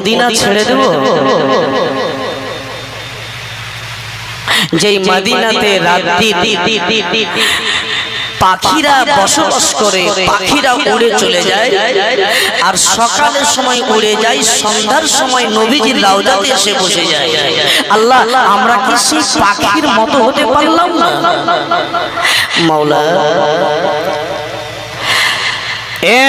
Medina ছেড়ে দেব। যেই মদিনাতে রাত্রি পাখিরা বসবাস করে, পাখিরা উড়ে চলে যায়। আর সকালের সময় উড়ে যায়, সন্ধ্যার সময় নবীজির লাউজাতে এসে বসে যায়। আল্লাহ, আমরা কি সেই পাখির মতো হতে পারলাম না? মাওলা। এ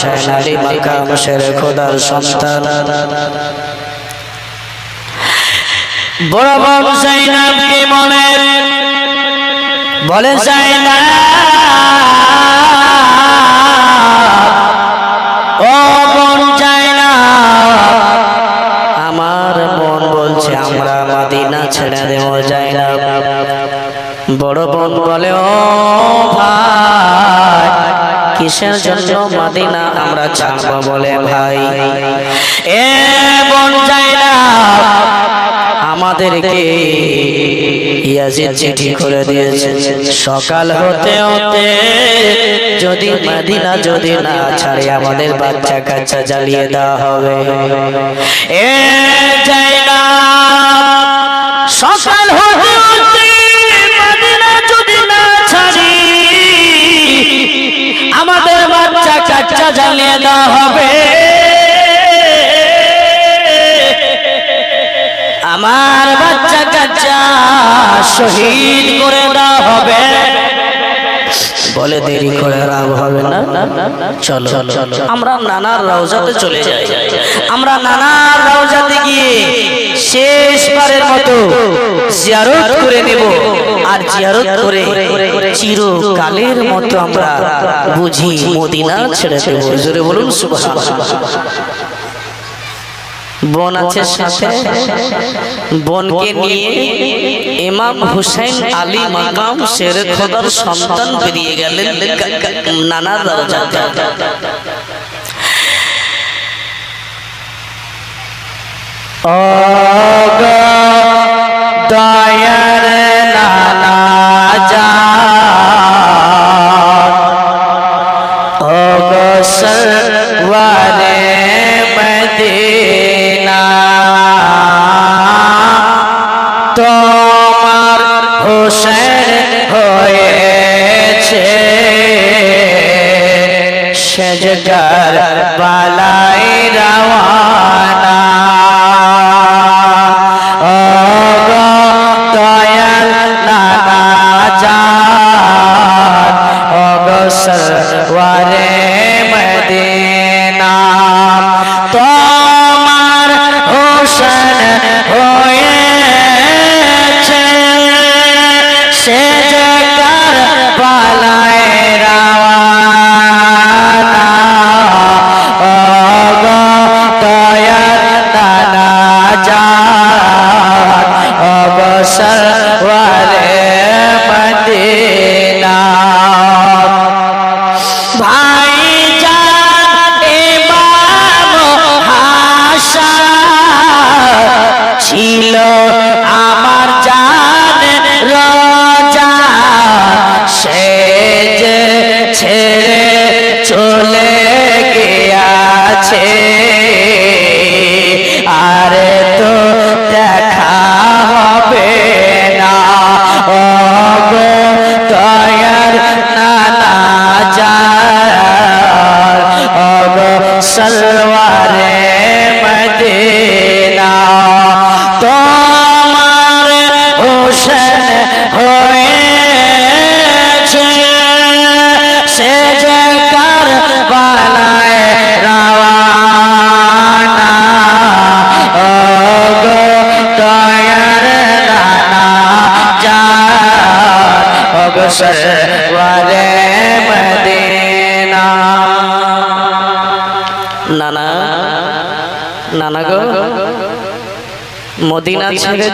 হুসেন আলী মাকাম খোদার সন্তান। বড় বাব জাইনাব কি মনে বলে জাইনাব কিসের জন্য মাদিনা আমরা ছাড়বো বলে ভাই? এ বোন জাইনাব আমাদেরকে ইয়াজিদ চিঠি করে দিয়েছে। সকাল হতে হতে যদি মাদিনা যদি না ছাড়ে আমাদের বাচ্চা কাচ্চা জ্বালিয়ে দেওয়া হবে। এ জাইনাব সকাল হতে হতে জ্বালিয়ে দেওয়া হবে। আমার বাচ্চা কাচ্চা শহীদ করে দেওয়া হবে। বলে দেরি করে রাগ হবে না। চলো। আমরা নানার রওজাতে চলে যাই। আমরা নানার রওজাতে গিয়ে শেষবারের মতো জিয়ারত করে নেব। আর জিয়ারত করে চিরকালের মতো আমরা বুঝি মদিনা ছেড়ে দেব। জোরে বলুন সুবহানাল্লাহ। বোন আছে সাথে বোনকে নিয়ে ইমাম হুসেন আলী মাকাম শের খোদার সন্তান বেরিয়ে গেলেন নানা দরজা দয়ার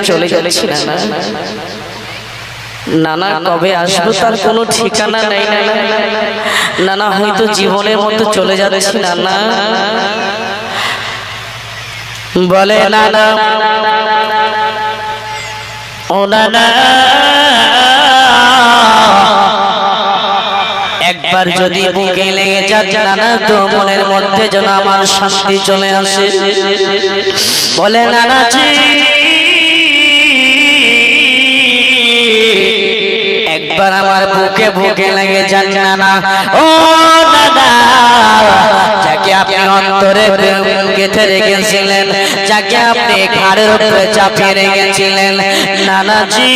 চলে যাচ্ছি নানা নানা কবে আসব তার কোনো ঠিকানা নেই। নানা নানা হয়তো জীবনের মতো চলে যাচ্ছি, নানা। বলে, নানা, ও নানা, একবার যদি বুকে লেগে যাচ্ছে নানা, তো মনের মধ্যে যেন আমার শান্তি চলে আসে। বলে নানাজি একবার আমার বুকে বুকে লেগে নানা ও দাদা, যাকে আপনি অন্তরে গেঁথে রেখেছিলেন, যাকে আপনি ঘাড়ের উপরে চাপিয়ে রেখেছিলেন, নানাজি।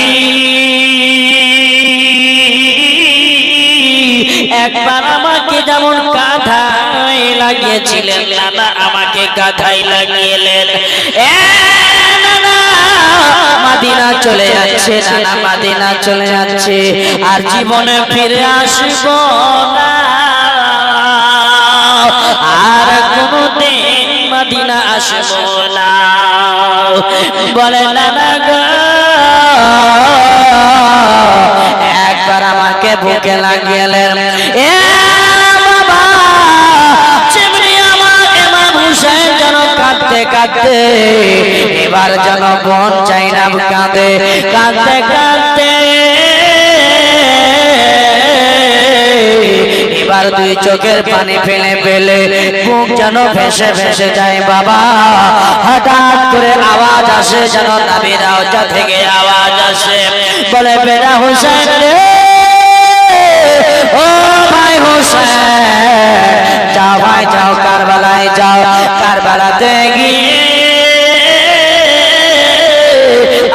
একবার আমাকে যেমন কাঁথায় লাগিয়েছিলেন, নানা আমাকে কাঁথায় লাগিয়েলেন। মাদিনা চলে যাচ্ছে, নানা মাদিনা চলে যাচ্ছে, আর জীবনে ফিরে আসব আর কোনদিন মদিনা আসব না। বলে নানা গো। একবার আমাকে বুকে লাগিয়েলেন এ কাঁদতে কাঁদতে এবার যেন বন চাই না কাঁদে। কাঁদতে কাঁদতে। এবার দুই চোখের পানি ফেলে ফেলে বুক যেন ভেসে ভেসে যায়, বাবা। হঠাৎ করে আওয়াজ আসে, যেন নাবির থেকে আওয়াজ আসে। বলে, বেড়া হোসেন রে হোসেন যাও ভাই, যাও কারবালায় যাও। কারবালাতে গিয়ে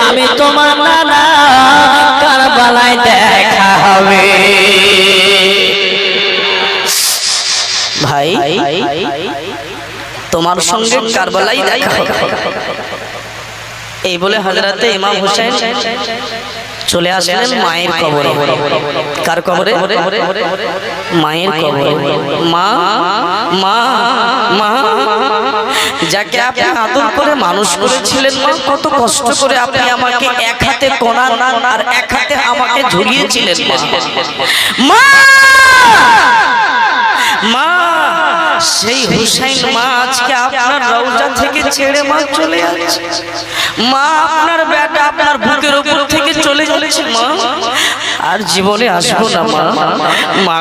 আমি তোমার নানা কারবালায় দেখা হবে। ভাই, তোমার সঙ্গে কারবালাই দেখা। এই বলে হজরতে ইমাম হোসেন চলে আসলেন মায়ের কবরে। কার কবরে? মায়ের কবরে। মা মা মা যাকে আপনি আদর করে মানুষ করেছিলেন মা কত কষ্ট করে আপনি আমাকে এক হাতে কোনা আর এক হাতে আমাকে ঝুলিয়েছিলেন মা। মা! সেই হুসাইন মা আজকে আপনার রওজা থেকে ছেড়ে মা চলে যাচ্ছে মা আপনার বেটা আপনার বুকের উপর থেকে চলে যাচ্ছে মা। আর জীবনে আসব না মা। মা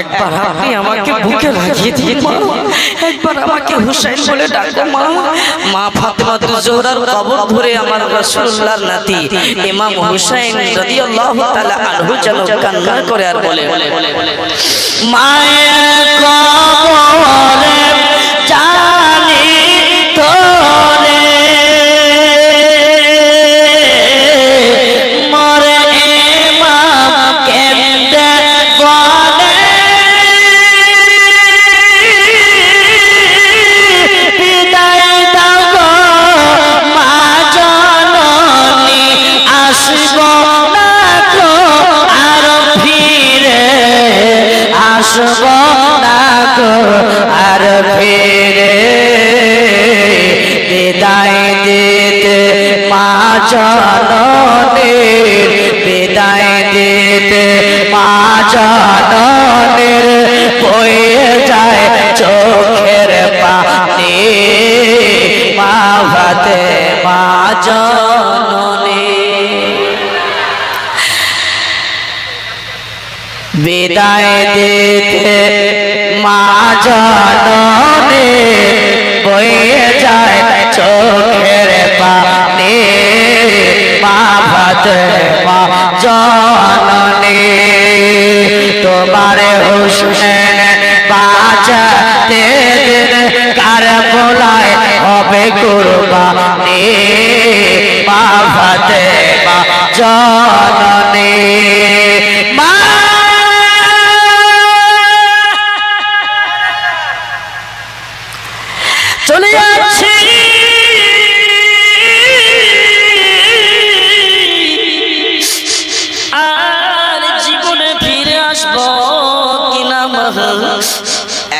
একবার আপনি আমাকে বুকে লাগিয়ে দিন মা। একবার আমাকে হুসাইন বলে ডাকো মা। মা ফাতেমা জোহরার কবর ধরে আমার রাসূলুল্লাহর নাতি ইমাম হুসাইন রাদিয়াল্লাহু তাআলা আনহু যেন কান্না করে আর বলে মায়ের কবরে জানি বিদায় দিতে মা জননে বয়ে যায় চোখের পানি। মা ভাত মা জননে, তোমার হুসেন দিন কার বোলায় হবে কুরবানি। মা ভাতে মা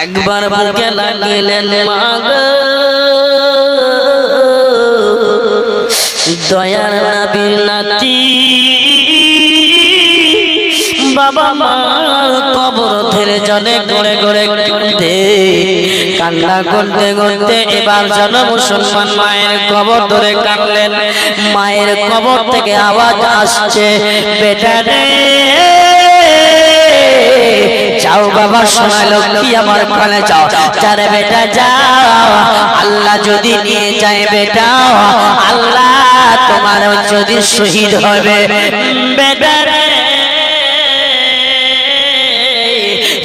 একবার বুকে লাগিলেন মা গো। দয়ার নবীর নাতি। বাবা মা কবর ধরে জনে গড়ে গড়ে দে কান্না করতে করতে এবার জন মুসলমান মায়ের কবর ধরে কাঁদলেন। মায়ের কবর থেকে আওয়াজ আসছে, বেটা রে যাও বাবা সোনা লক্ষ্মী আমার কানে যাও। যারে বেটা যাও, আল্লাহ যদি নিয়ে যায় বেটা, আল্লাহ তোমার যদি শহীদ হবে। বেটা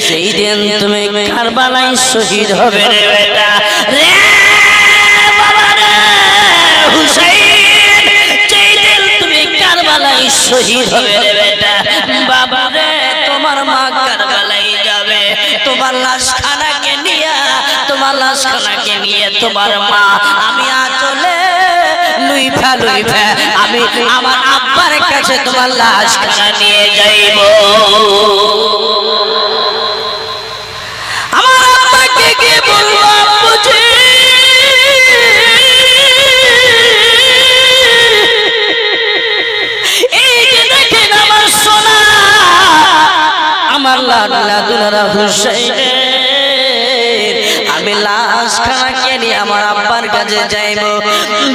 সেই দিন তুমি কারবালাই শহীদ হবে বেটা। শহীদ হবে বেটা। বাবা রে, তোমার মা তোমার লাশ খানাকে নিয়ে, তোমার লাশ খানাকে নিয়ে তোমার মা, আমি আচলে লুইফা লুইফা, আমি আমার আব্বার কাছে তোমার লাশ খানা নিয়ে যাইব। আমার আব্বাকে কি বলব আমি লাশ খানা কেনি আমার আব্বার কাছে যাইব।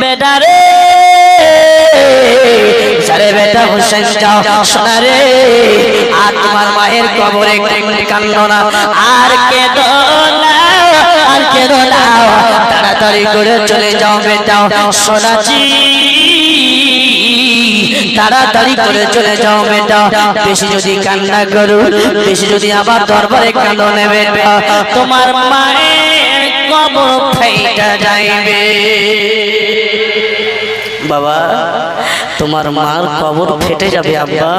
বেডারে বেটা আর তোমার মায়ের কবরে কান্দ আর দোলা আর কে দোলা তাড়াতাড়ি করে চলে যাও বেটা সোনাজি। তাড়াতাড়ি করে চলে যাও বেটা বেশি যদি কান্না করো বেশি যদি আবার দরবারে কাঁদো নেবে তোমার মায়ের কবর ফাইটা যাইবে। বাবা তোমার মার কবর ফেটে যাবে আব্বা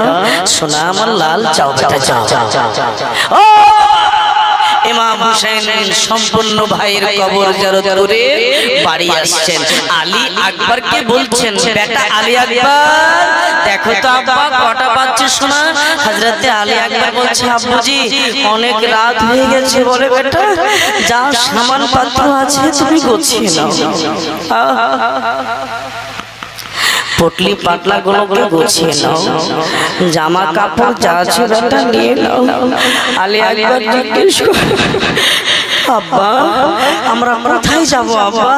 সোনা আমার লাল চাও বেটা চাও ও ইমাম হুসেন সম্পূর্ণ ভাইয়ের কবর জারত করে বাড়ি আসছেন। আলী আকবরকে বলছেন, বেটা আলী আকবর, দেখো তো আব্বা, কটা বাজছে শোনা? হযরতে আলী আকবর বলছে, আব্বুজি, অনেক রাত হয়ে গেছে বলে বেটা, যা সামান পাত্র আছে তুমি গুছিয়ে নাও। পটলি পাতলা গুলোকে গুছিয়ে নাও, জামা কাপড় যা আছে বেটা নিয়ে নাও। আলী আকবর জিজ্ঞেস আব্বা, আমরা কোথায় যাব, আব্বা?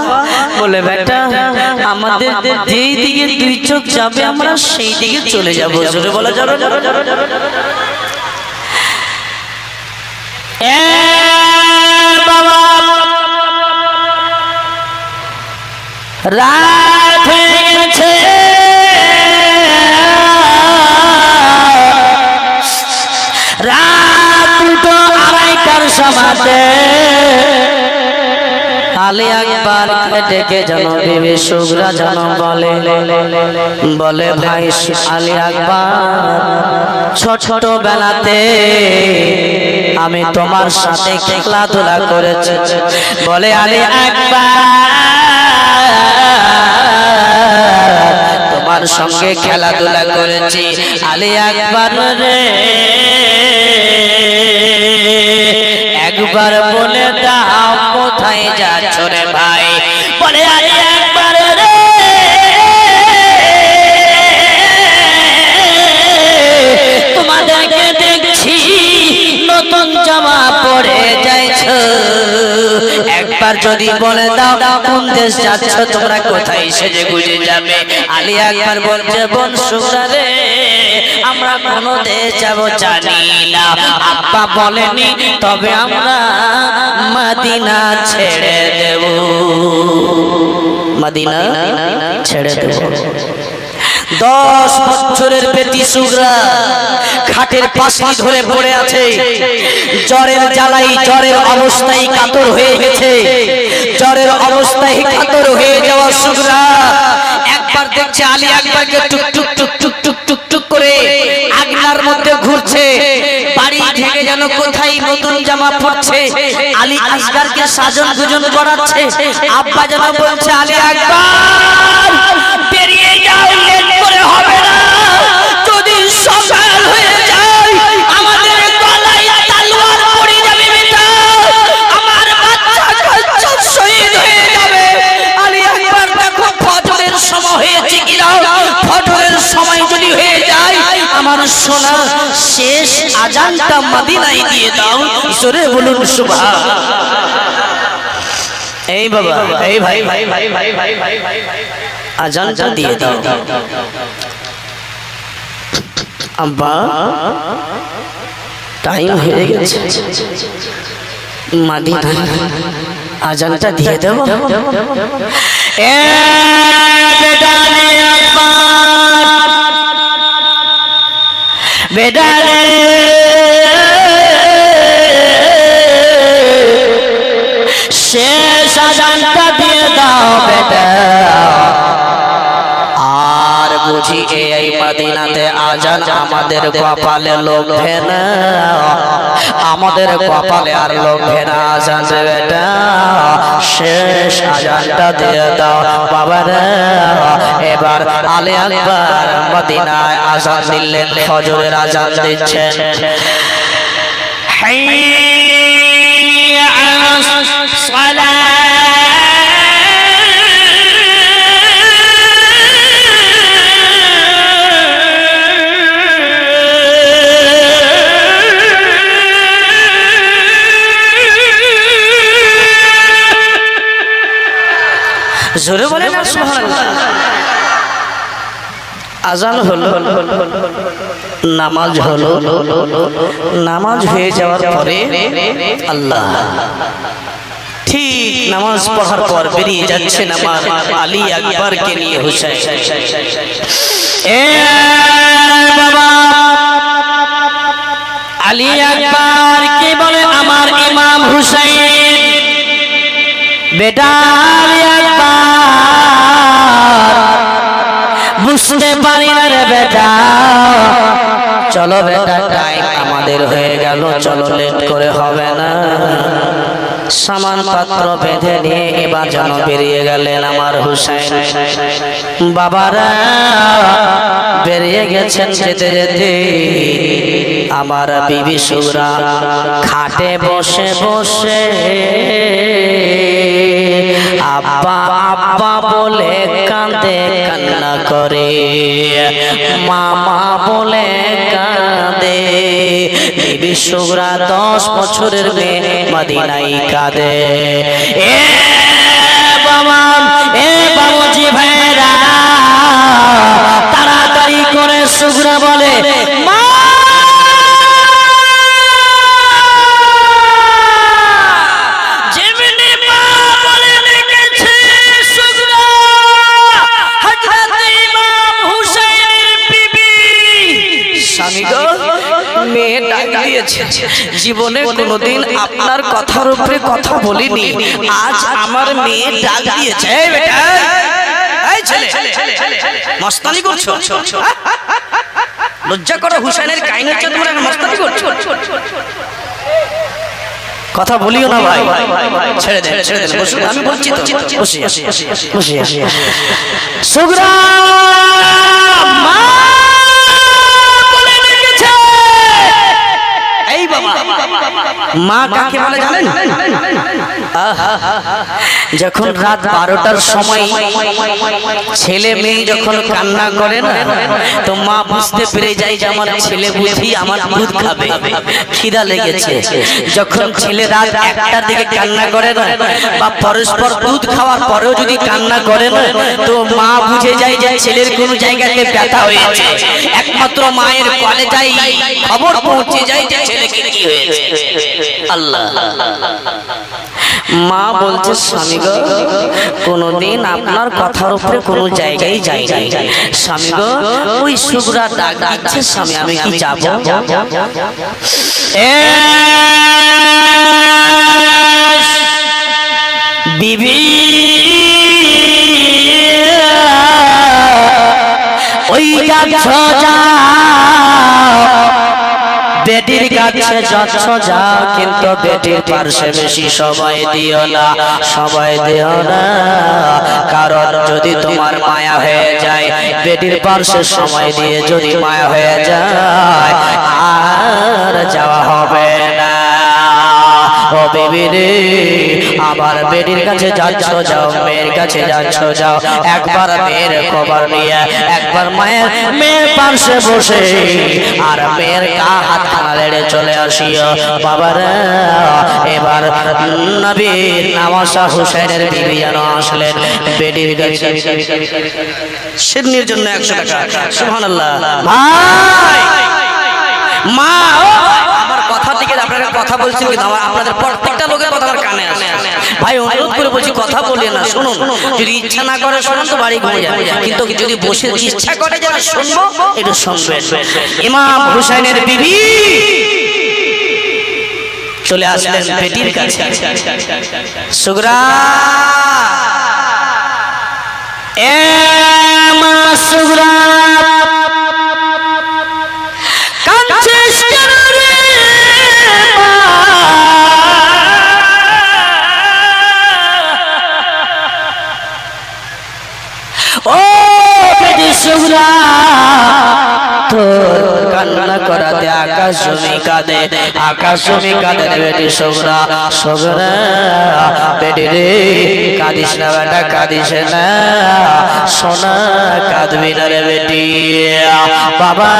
বলে, বেটা, আমাদের যেই দিকে দুই চোখ যাবে, আমরা সেই দিকে চলে যাব। জোরে রাত হয়ে গেছে। সমাজে আলী আকবর ডেকে যেন বিবি সুগরা যেন বলে। বলে, ভাই আলী আকবর ছোট বেলাতে আমি তোমার সাথে খেলাধুলা করেছি। বলে, আলী আকবর, তোমার সঙ্গে খেলাধুলা করেছি। আলী আকবর রে একবার বলে দাও কোথায় যাচ্ছ রে ভাই? বলে একবার যদি বলে দাও কোন দেশ যাচ্ছ তোমরা কোথায় সেজে গুজে যাবে? আলী একবার বলছে বোন সুরারে আমরা কোন দেশ যাব জানি না। আব্বা বলেনি তবে আমরা মদিনা ছেড়ে দেব। মদিনা ছেড়ে দেব। দশ বছরের বেটি সুগরা খাটের পাশে ধরে পড়ে আছে। জ্বরের জ্বালাই জ্বরের অবস্থায় কাতর হয়ে গেছে। জ্বরের অবস্থায় কাতর হয়ে যাওয়া সুগরা একবার দেখছে আলী একবারকে টুক টুক টুক টুক টুক টুক টুক করে আগলার মধ্যে ঘুরছে। বাড়ি থেকে যেন কোথায় নতুন জামা পড়ছে আলী আসগারকে সাজন গুজন করাচ্ছে। আব্বা যেন বলছে, আলী আকবর, বেরিয়ে যাও আমার সোনা শেষ আজানটা মদিনায় দিয়ে দাও। ঈশ্বরে বলুন সুবহান। এই বাবা এই ভাই ভাই ভাই ভাই ভাই ভাই ভাই আজানটা দিয়ে দাও। আব্বা টাইম হয়ে গেছে। মাদিনা আজানটা দিয়ে দেবো এ বেটা রে সে সাজানটা দিয়ে দাও বেটা বুঝি এই মদিনাতে আজান আমাদের কপালে লোভে না আমাদের কপালে আর লোভে না আজান রে বেটা শেষ আজানটা দিয়ে দাও বাবা রে এবার আলে আকবার মদিনায় আজান দিলেন ফজরের আজান দিচ্ছেন حي على الصلاة জোরে বলে না আজান হলো নামাজ হলো নামাজ হয়ে যাওয়ার পরে আল্লাহ ঠিক নামাজ পড়ার পর বেরিয়ে যাচ্ছেন আমার আলী আকবরকে নিয়ে হুসাইন। এ বাবা আলী আকবর কে বলে আমার ইমাম হুসাইন। বেটা আলী চলো বেটা সামান পাত্র বেঁধে নিয়ে এবার যেন বেরিয়ে গেলেন আমার হুসাইন। বাবারা, বেরিয়ে গেছেন যেতে যেতে। আমার বিবি সুরা খাটে বসে বসে। আব্বা আব্বা বলে কাঁদে, কান্না করে। মামা বলে কাঁদে। বিবি সুগরা দশ বছরের মেয়ে মদিনাই কাঁদে। এ বাবা কথার উপরে কথা বলিনি। আজ আমার মেয়ে ডাক দিয়েছে বেটা, এই ছেলে, মস্তানি করছ? লজ্জা করো, হুসাইনের কাহিনী হচ্ছে তোমরা মস্তানি করছ। কথা বলিও না ভাই। ছেড়ে দেন ছেড়ে দেন বসুন আমি বলছি তো। বসি বসি আসি সুগরা মা! মা কাকে বলে জানেন? যখন রাত বারোটার সময় ছেলে মেয়ে যখন কান্না করে না, তো মা বুঝতে পেরে যায় যে আমার ছেলে বুঝি আমার দুধ খাবে। খিদা লেগেছে। যখন ছেলে রাত একটার দিকে কান্না করে না, বা পরস্পর দুধ খাওয়ার পরেও যদি কান্না করে না, তো মা বুঝে যায় যে ছেলের কোনো জায়গাতে ব্যথা হয়েছে। একমাত্র মায়ের কলেজাই খবর পৌঁছে যায় যে ছেলেকে কি হয়েছে। আল্লাহ। মা বলছে, স্বামী গো, কোনোদিন আপনার কথার উপরে কোনো জায়গায় যাই নাই স্বামী গো, ওই সুগরা ডাক দিচ্ছে, স্বামী, আমি কি যাব? বিবি, ওই যাচ্ছ যাও বেটির কাছে যাচ্ছ যাও কিন্তু বেটির পার্শ্বে বেশি সময় দিও না, সময় দিও না। কারণ যদি তোমার মায়া হয়ে যায়, বেটির পার্শ্বে সময় দিয়ে যদি মায়া হয়ে যায়, আর যাওয়া হবে না। ও বেবি আবার বেটির কাছে যাচ্ছ যাও, মেয়ের কাছে যাচ্ছ যাও। একবার মেয়ের খবর নিয়ে, একবার মায়ের মেয়ের পাশে বসে। আর মেয়ের কা হাত লেড়ে চলে আসিও। বাবার, এবার নবীর নামাশা হুসেনের বিবি যেন আসলেন। বেডির কাছে। সিন্নির জন্য একশো টাকা। সুবহানাল্লাহ। ভাই! মা কথা থেকে আপনারা কথা বলছেন আপনাদের প্রত্যেকটা লোকের কথা কানে আসে। ভাই, অনুরোধ করে বলছি, কথা বলিয়ে না, শুনুন। যদি ইচ্ছা না করে শুনুন তো বাড়ি ঘুরে যাবে কিন্তু যদি বসে ইচ্ছা করে যারা শুনব, একটু শুনবেন। ইমাম হুসাইনের বিবি চলে আসলেন বেটির কাছে। সুগরা। এ মা সুগরা। বেটি তোর কান্না করাতে আকাশ জমি কাঁদে, আকাশ জমি কাঁদে বেটি সুগরা। সুগরা, বেটি রে, কাঁদিস না বেটা, কাঁদিস না। সোনা, কাঁদবি না রে বেটি। বাবা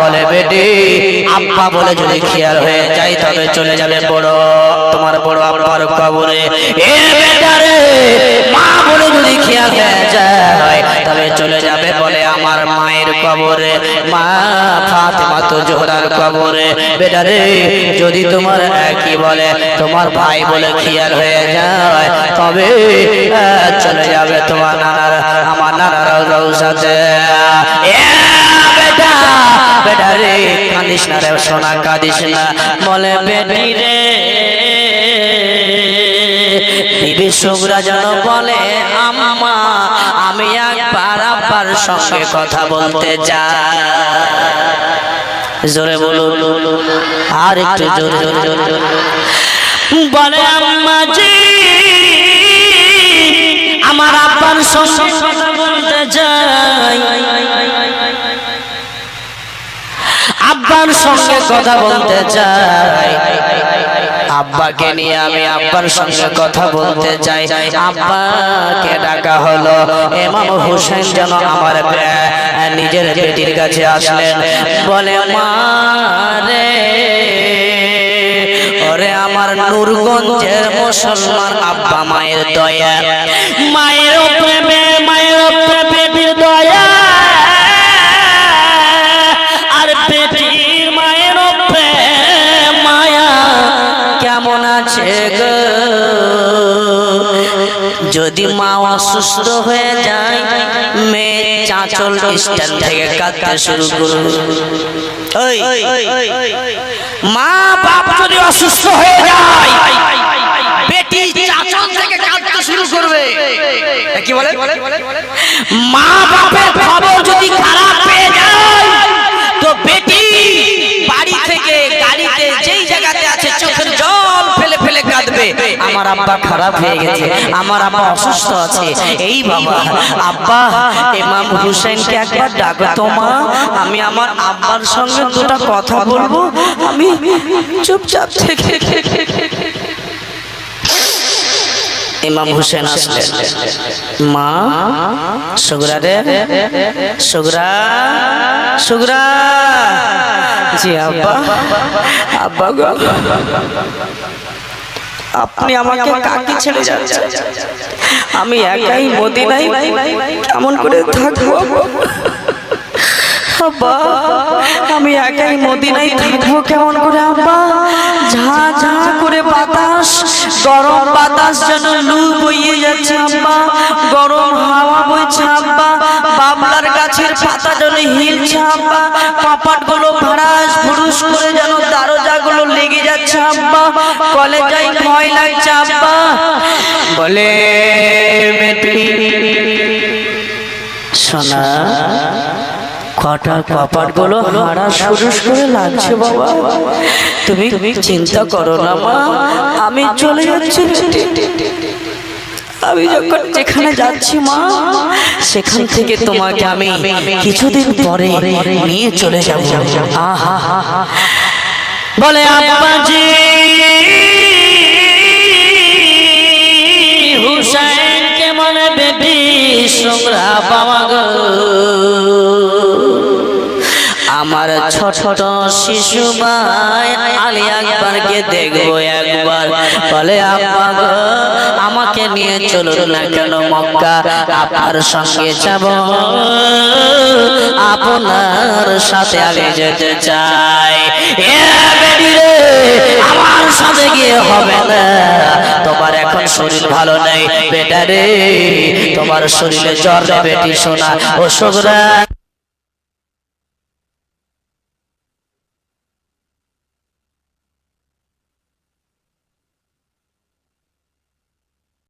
বলে, বেটি, আব্বা বলে যদি খেয়াল হয়ে যায়, তবে চলে যাবে বড়। তোমার বড় আব্বার কবরে। এ বেটা রে, মা বলে যদি খেয়াল যায় তবে চলে যাবে বলে আমার মায়ের কবরে। মা ফাতেমা তো জোহরার কবরে। বেটা রে যদি তোমার কি বলে, তোমার ভাই বলে খেয়াল হয়ে যায়, তবে চলে যাবে তোমার নানার, আমার নানার রৌসাতে বেটা বেটা রে কাঁদিস না রে সোনা, কাঁদিস না। বলে, বেটি রে শুভ্রা যেন বলে, আম্মা, আমি একবার আব্বার সঙ্গে কথা বলতে চাই। জোরে বলুন, আর একটু জোরে বলে, আম্মা জি, আমার আব্বার সঙ্গে কথা বলতে চাই। আব্বার সঙ্গে কথা বলতে চাই। আব্বাকে নিয়ে আমি আব্বার সঙ্গে কথা বলতে চাই। আব্বাকে ডাকা হলো। এমাম হোসেন যেন আমার নিজের বেটির কাছে আসলেন। বলে, মা রে, ওরে আমার নূরগঞ্জের মুসলমান আব্বা মায়ের দয়া। যদি মা অসুস্থ হয়ে যায় মেয়ে চাঁচল স্ট্যান্ড থেকে কাঁদতে শুরু করবে মা বাপ যদি অসুস্থ হয়ে যায় বেটি চাঁচল থেকে কাঁদতে শুরু করবে। কি বলে? মা বাপের খবর যদি খারাপ আমার আব্বা খারাপ হয়ে গেছে আমার আব্বা অসুস্থ আছে। এই বাবা আব্বা ইমাম হুসেনকে একবার ডাকো তো মা আমি আমার আব্বার সঙ্গে দুটো কথা বলব। আমি চুপচাপ থেকে ইমাম হুসেন আসলেন। মা সুগরা রে সুগরা সুগরা। জি আব্বা। আব্বা গো। আপনি আমাকে কাকে ছেড়ে যাচ্ছেন? আমি একাই মদিনায় কেমন করে থাকব? আব্বা আমি একাই মদিনায় থাকব কেমন করে আব্বা? ঝা ঝা করে বাতাস গরম বাতাস যেন লু বইয়ে যাচ্ছে আব্বা। গরম হাওয়া বইছে আব্বা। বাবলার গাছের পাতা যেন হিলছে আব্বা। পাপাটগুলো ভাড়াস ভুরুস করে ভয় লাগছে বলে সোনা তুমি তুমি চিন্তা করো না মা, আমি চলে যাচ্ছি। আমি যখন যেখানে যাচ্ছি মা, সেখান থেকে তোমাকে আমি কিছুদিন পরে নিয়ে চলে যাব। আহা। বলে, আব্বাজি বাবা গো আমার ছোট ছোট শিশু ভাই আলী আকবরকে দেখব একবার। বলে আব্বা গো আমাকে নিয়ে চলুন না কেন মক্কা? আপনার সঙ্গে যাব। আপনার সাথে আমি যেতে চাই। আমার সাথে গিয়ে হবে না। তোমার এখন শরীর ভালো নেই। বেটা রে তোমার শরীরে জ্বর বেটি সোনা, অসুখ রে